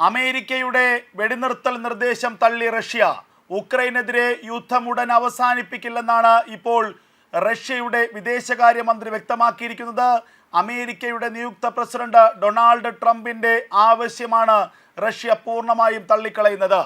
അമേരിക്കയുടെ വെടിനിർത്തൽ നിർദ്ദേശം തള്ളി റഷ്യ. ഉക്രൈനെതിരെ യുദ്ധം ഉടൻ അവസാനിപ്പിക്കില്ലെന്നാണ് ഇപ്പോൾ റഷ്യയുടെ വിദേശകാര്യമന്ത്രി വ്യക്തമാക്കിയിരിക്കുന്നത്. അമേരിക്കയുടെ നിയുക്ത പ്രസിഡന്റ് ഡൊണാൾഡ് ട്രംപിന്റെ ആവശ്യമാണ് റഷ്യ പൂർണമായും തള്ളിക്കളയുന്നത്.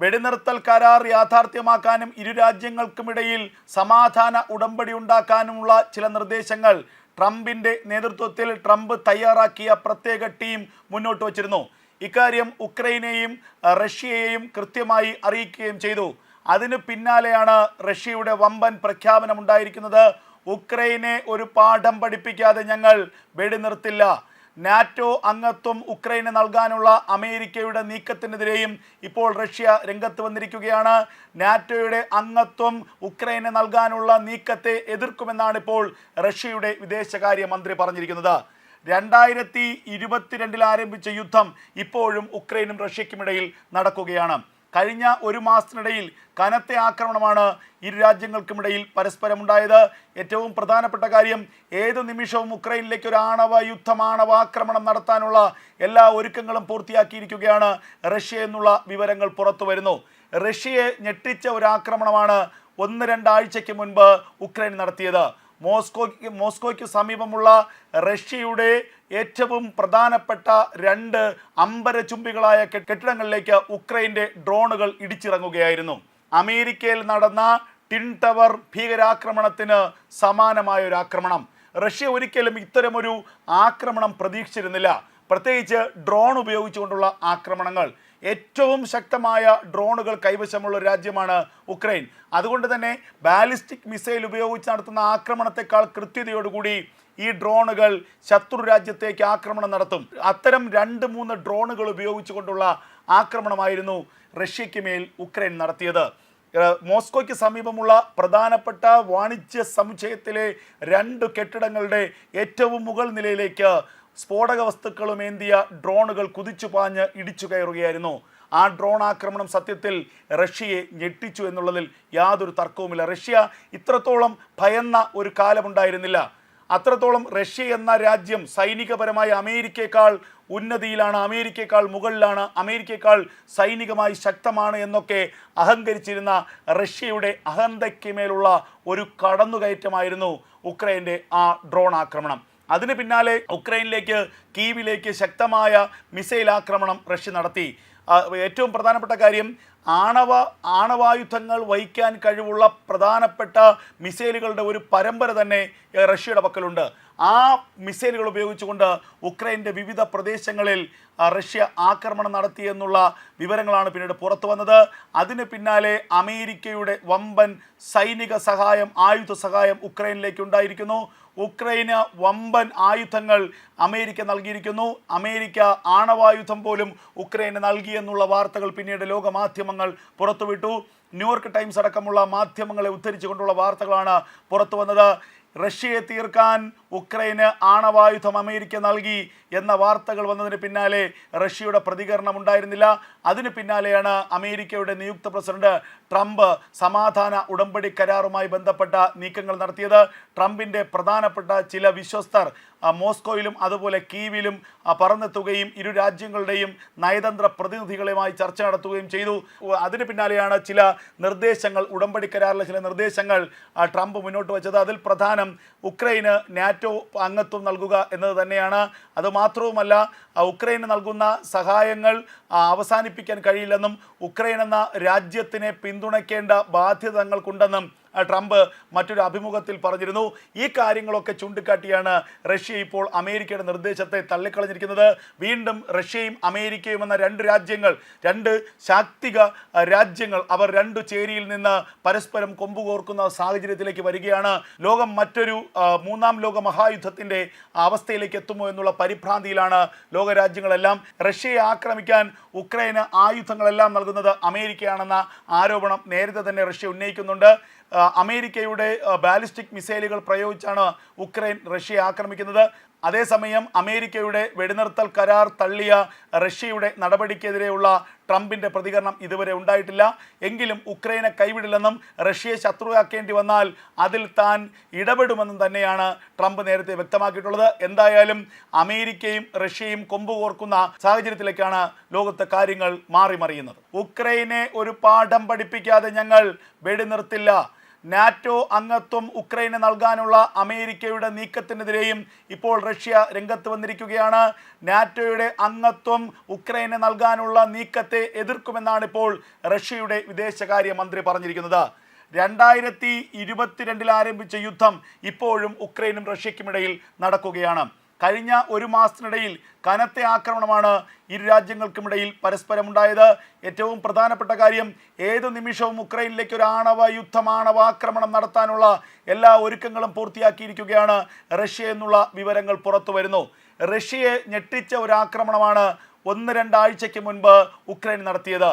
വെടിനിർത്തൽ കരാർ യാഥാർത്ഥ്യമാക്കാനും ഇരു രാജ്യങ്ങൾക്കുമിടയിൽ സമാധാന ഉടമ്പടി ഉണ്ടാക്കാനുമുള്ള ചില നിർദ്ദേശങ്ങൾ ട്രംപിന്റെ നേതൃത്വത്തിൽ ട്രംപ് തയ്യാറാക്കിയ പ്രത്യേക ടീം മുന്നോട്ട് വച്ചിരുന്നു. ഇക്കാര്യം ഉക്രൈനെയും റഷ്യയെയും കൃത്യമായി അറിയിക്കുകയും ചെയ്തു. അതിന് പിന്നാലെയാണ് റഷ്യയുടെ വമ്പൻ പ്രഖ്യാപനം ഉണ്ടായിരിക്കുന്നത്. ഉക്രൈനെ ഒരു പാഠം പഠിപ്പിക്കാതെ ഞങ്ങൾ വെടിനിർത്തില്ല. നാറ്റോ അംഗത്വം ഉക്രൈന് നൽകാനുള്ള അമേരിക്കയുടെ നീക്കത്തിനെതിരെയും ഇപ്പോൾ റഷ്യ രംഗത്ത് വന്നിരിക്കുകയാണ്. നാറ്റോയുടെ അംഗത്വം ഉക്രൈന് നൽകാനുള്ള നീക്കത്തെ എതിർക്കുമെന്നാണ് ഇപ്പോൾ റഷ്യയുടെ വിദേശകാര്യ മന്ത്രി പറഞ്ഞിരിക്കുന്നത്. രണ്ടായിരത്തി ഇരുപത്തിരണ്ടിൽ ആരംഭിച്ച യുദ്ധം ഇപ്പോഴും ഉക്രൈനും റഷ്യയ്ക്കുമിടയിൽ നടക്കുകയാണ്. കഴിഞ്ഞ ഒരു മാസത്തിനിടയിൽ കനത്ത ആക്രമണമാണ് ഇരു രാജ്യങ്ങൾക്കുമിടയിൽ പരസ്പരമുണ്ടായത്. ഏറ്റവും പ്രധാനപ്പെട്ട കാര്യം ഏത് നിമിഷവും ഉക്രൈനിലേക്ക് ഒരു ആണവ യുദ്ധം ആണവ ആക്രമണം നടത്താനുള്ള എല്ലാ ഒരുക്കങ്ങളും പൂർത്തിയാക്കിയിരിക്കുകയാണ് റഷ്യ എന്നുള്ള വിവരങ്ങൾ പുറത്തു വരുന്നു. റഷ്യയെ ഞെട്ടിച്ച ഒരു ആക്രമണമാണ് ഒന്ന് രണ്ടാഴ്ചയ്ക്ക് മുൻപ് ഉക്രൈൻ നടത്തിയത്. മോസ്കോയ്ക്ക് മോസ്കോയ്ക്ക് സമീപമുള്ള റഷ്യയുടെ ഏറ്റവും പ്രധാനപ്പെട്ട രണ്ട് അമ്പരചുംബികളായ കെട്ടിടങ്ങളിലേക്ക് ഉക്രൈന്റെ ഡ്രോണുകൾ ഇടിച്ചിറങ്ങുകയായിരുന്നു. അമേരിക്കയിൽ നടന്ന ടിൻ ടവർ ഭീകരാക്രമണത്തിന് സമാനമായ ഒരു ആക്രമണം റഷ്യ ഒരിക്കലും ഇത്തരമൊരു ആക്രമണം പ്രതീക്ഷിച്ചിരുന്നില്ല. പ്രത്യേകിച്ച് ഡ്രോൺ ഉപയോഗിച്ചുകൊണ്ടുള്ള ആക്രമണങ്ങൾ. ഏറ്റവും ശക്തമായ ഡ്രോണുകൾ കൈവശമുള്ള ഒരു രാജ്യമാണ് ഉക്രൈൻ. അതുകൊണ്ട് തന്നെ ബാലിസ്റ്റിക് മിസൈൽ ഉപയോഗിച്ച് നടത്തുന്ന ആക്രമണത്തെക്കാൾ കൃത്യതയോടുകൂടി ഈ ഡ്രോണുകൾ ശത്രു രാജ്യത്തേക്ക് ആക്രമണം നടത്തും. അത്തരം രണ്ട് മൂന്ന് ഡ്രോണുകൾ ഉപയോഗിച്ചുകൊണ്ടുള്ള ആക്രമണമായിരുന്നു റഷ്യയ്ക്ക് മേൽ ഉക്രൈൻ നടത്തിയത്. മോസ്കോയ്ക്ക് സമീപമുള്ള പ്രധാനപ്പെട്ട വാണിജ്യ സമുച്ചയത്തിലെ രണ്ട് കെട്ടിടങ്ങളുടെ ഏറ്റവും മുകൾ നിലയിലേക്ക് സ്ഫോടക വസ്തുക്കളും ഏന്തിയ ഡ്രോണുകൾ കുതിച്ചു പാഞ്ഞ് ഇടിച്ചു കയറുകയായിരുന്നു. ആ ഡ്രോൺ ആക്രമണം സത്യത്തിൽ റഷ്യയെ ഞെട്ടിച്ചു എന്നുള്ളതിൽ യാതൊരു തർക്കവുമില്ല. റഷ്യ ഇത്രത്തോളം ഭയന്ന ഒരു കാലമുണ്ടായിരുന്നില്ല. അത്രത്തോളം റഷ്യ എന്ന രാജ്യം സൈനികപരമായി അമേരിക്കയെക്കാൾ ഉന്നതിയിലാണ് അമേരിക്കയെക്കാൾ മുകളിലാണ് അമേരിക്കയെക്കാൾ സൈനികമായി ശക്തമാണ് എന്നൊക്കെ അഹങ്കരിച്ചിരുന്ന റഷ്യയുടെ അഹന്തയ്ക്ക് മേലുള്ള ഒരു കടന്നുകയറ്റമായിരുന്നു ഉക്രൈന്റെ ആ ഡ്രോൺ ആക്രമണം. അതിന് പിന്നാലെ ഉക്രൈനിലേക്ക് കീവിലേക്ക് ശക്തമായ മിസൈൽ ആക്രമണം റഷ്യ നടത്തി. ഏറ്റവും പ്രധാനപ്പെട്ട കാര്യം ആണവ ആണവായുധങ്ങൾ വഹിക്കാൻ കഴിവുള്ള പ്രധാനപ്പെട്ട മിസൈലുകളുടെ ഒരു പരമ്പര തന്നെ റഷ്യയുടെ പക്കലുണ്ട്. ആ മിസൈലുകൾ ഉപയോഗിച്ചുകൊണ്ട് ഉക്രൈന്റെ വിവിധ പ്രദേശങ്ങളിൽ റഷ്യ ആക്രമണം നടത്തിയെന്നുള്ള വിവരങ്ങളാണ് പിന്നീട് പുറത്തു വന്നത്. അതിന് പിന്നാലെ അമേരിക്കയുടെ വമ്പൻ സൈനിക സഹായം ആയുധ സഹായം ഉക്രൈനിലേക്ക് ഉണ്ടായിരിക്കുന്നു. ഉക്രൈന് വമ്പൻ ആയുധങ്ങൾ അമേരിക്ക നൽകിയിരിക്കുന്നു. അമേരിക്ക ആണവായുധം പോലും ഉക്രൈന് നൽകിയെന്നുള്ള വാർത്തകൾ പിന്നീട് ലോകമാധ്യമങ്ങൾ പുറത്തുവിട്ടു. ന്യൂയോർക്ക് ടൈംസ് അടക്കമുള്ള മാധ്യമങ്ങളെ ഉദ്ധരിച്ചുകൊണ്ടുള്ള വാർത്തകളാണ് പുറത്തു വന്നത് റഷ്യയെ തീർക്കാൻ ഉക്രൈന് ആണവായുധം അമേരിക്ക നൽകി എന്ന വാർത്തകൾ വന്നതിന് പിന്നാലെ റഷ്യയുടെ പ്രതികരണം ഉണ്ടായിരുന്നില്ല. അതിന് പിന്നാലെയാണ് അമേരിക്കയുടെ നിയുക്ത പ്രസിഡന്റ് ട്രംപ് സമാധാന ഉടമ്പടി കരാറുമായി ബന്ധപ്പെട്ട നീക്കങ്ങൾ നടത്തിയത്. ട്രംപിന്റെ പ്രധാനപ്പെട്ട ചില വിശ്വസ്തർ മോസ്കോയിലും അതുപോലെ കീവിലും പറന്നെത്തുകയും ഇരു രാജ്യങ്ങളുടെയും നയതന്ത്ര പ്രതിനിധികളുമായി ചർച്ച നടത്തുകയും ചെയ്തു. അതിന് പിന്നാലെയാണ് ചില നിർദ്ദേശങ്ങൾ ഉടമ്പടി കരാറിലെ ചില നിർദ്ദേശങ്ങൾ ട്രംപ് മുന്നോട്ട് വെച്ചത്. അതിൽ പ്രധാനം ഉക്രൈന് നാറ്റോ അംഗത്വം നൽകുക എന്നത് തന്നെയാണ്. അതുമാത്രവുമല്ല ഉക്രൈന് നൽകുന്ന സഹായങ്ങൾ അവസാനിപ്പിക്കാൻ കഴിയില്ലെന്നും ഉക്രൈൻ എന്ന രാജ്യത്തിനെ പിന്തുണയ്ക്കേണ്ട ബാധ്യത തങ്ങൾക്കുണ്ടെന്നും ട്രംപ് മറ്റൊരു അഭിമുഖത്തിൽ പറഞ്ഞിരുന്നു. ഈ കാര്യങ്ങളൊക്കെ ചൂണ്ടിക്കാട്ടിയാണ് റഷ്യ ഇപ്പോൾ അമേരിക്കയുടെ നിർദ്ദേശത്തെ തള്ളിക്കളഞ്ഞിരിക്കുന്നത്. വീണ്ടും റഷ്യയും അമേരിക്കയും എന്ന രണ്ട് രാജ്യങ്ങൾ രണ്ട് ശാക്തിക രാജ്യങ്ങൾ അവർ രണ്ടു ചേരിയിൽ നിന്ന് പരസ്പരം കൊമ്പുകോർക്കുന്ന സാഹചര്യത്തിലേക്ക് വരികയാണ്. ലോകം മറ്റൊരു മൂന്നാം ലോക മഹായുദ്ധത്തിന്റെ അവസ്ഥയിലേക്ക് എത്തുമോ എന്നുള്ള പരിഭ്രാന്തിയിലാണ് ലോകരാജ്യങ്ങളെല്ലാം റഷ്യയെ ആക്രമിക്കാൻ ഉക്രൈന് ആയുധങ്ങളെല്ലാം നൽകുന്നത് അമേരിക്കയാണെന്ന ആരോപണം നേരത്തെ തന്നെ റഷ്യ ഉന്നയിക്കുന്നുണ്ട്. അമേരിക്കയുടെ ബാലിസ്റ്റിക് മിസൈലുകൾ പ്രയോഗിച്ചാണ് ഉക്രൈൻ റഷ്യയെ ആക്രമിക്കുന്നത്. അതേസമയം അമേരിക്കയുടെ വെടിനിർത്തൽ കരാർ തള്ളിയ റഷ്യയുടെ നടപടിക്കെതിരെയുള്ള ട്രംപിന്റെ പ്രതികരണം ഇതുവരെ ഉണ്ടായിട്ടില്ല. എങ്കിലും ഉക്രൈനെ കൈവിടില്ലെന്നും റഷ്യയെ ശത്രുവാക്കേണ്ടി വന്നാൽ അതിൽ താൻ ഇടപെടുമെന്നും തന്നെയാണ് ട്രംപ് നേരത്തെ വ്യക്തമാക്കിയിട്ടുള്ളത്. എന്തായാലും അമേരിക്കയും റഷ്യയും കൊമ്പുകോർക്കുന്ന സാഹചര്യത്തിലേക്കാണ് ലോകത്തെ കാര്യങ്ങൾ മാറി മറിയുന്നത് ഉക്രൈനെ ഒരു പാഠം പഠിപ്പിക്കാതെ ഞങ്ങൾ വെടിനിർത്തില്ല. നാറ്റോ അംഗത്വം ഉക്രൈന് നൽകാനുള്ള അമേരിക്കയുടെ നീക്കത്തിനെതിരെയും ഇപ്പോൾ റഷ്യ രംഗത്ത് വന്നിരിക്കുകയാണ്. നാറ്റോയുടെ അംഗത്വം ഉക്രൈന് നൽകാനുള്ള നീക്കത്തെ എതിർക്കുമെന്നാണ് ഇപ്പോൾ റഷ്യയുടെ വിദേശകാര്യ മന്ത്രി പറഞ്ഞിരിക്കുന്നത്. രണ്ടായിരത്തി ഇരുപത്തിരണ്ടിൽ ആരംഭിച്ച യുദ്ധം ഇപ്പോഴും ഉക്രൈനും റഷ്യയ്ക്കുമിടയിൽ നടക്കുകയാണ്. കഴിഞ്ഞ ഒരു മാസത്തിനിടയിൽ കനത്ത ആക്രമണമാണ് ഇരു രാജ്യങ്ങൾക്കുമിടയിൽ പരസ്പരമുണ്ടായത്. ഏറ്റവും പ്രധാനപ്പെട്ട കാര്യം ഏത് നിമിഷവും ഉക്രൈനിലേക്ക് ഒരു ആണവ യുദ്ധം ആണവാക്രമണം നടത്താനുള്ള എല്ലാ ഒരുക്കങ്ങളും പൂർത്തിയാക്കിയിരിക്കുകയാണ് റഷ്യ എന്നുള്ള വിവരങ്ങൾ പുറത്തു വരുന്നു. റഷ്യയെ ഞെട്ടിച്ച ഒരു ആക്രമണമാണ് ഒന്ന് രണ്ടാഴ്ചയ്ക്ക് മുൻപ് ഉക്രൈൻ നടത്തിയത്.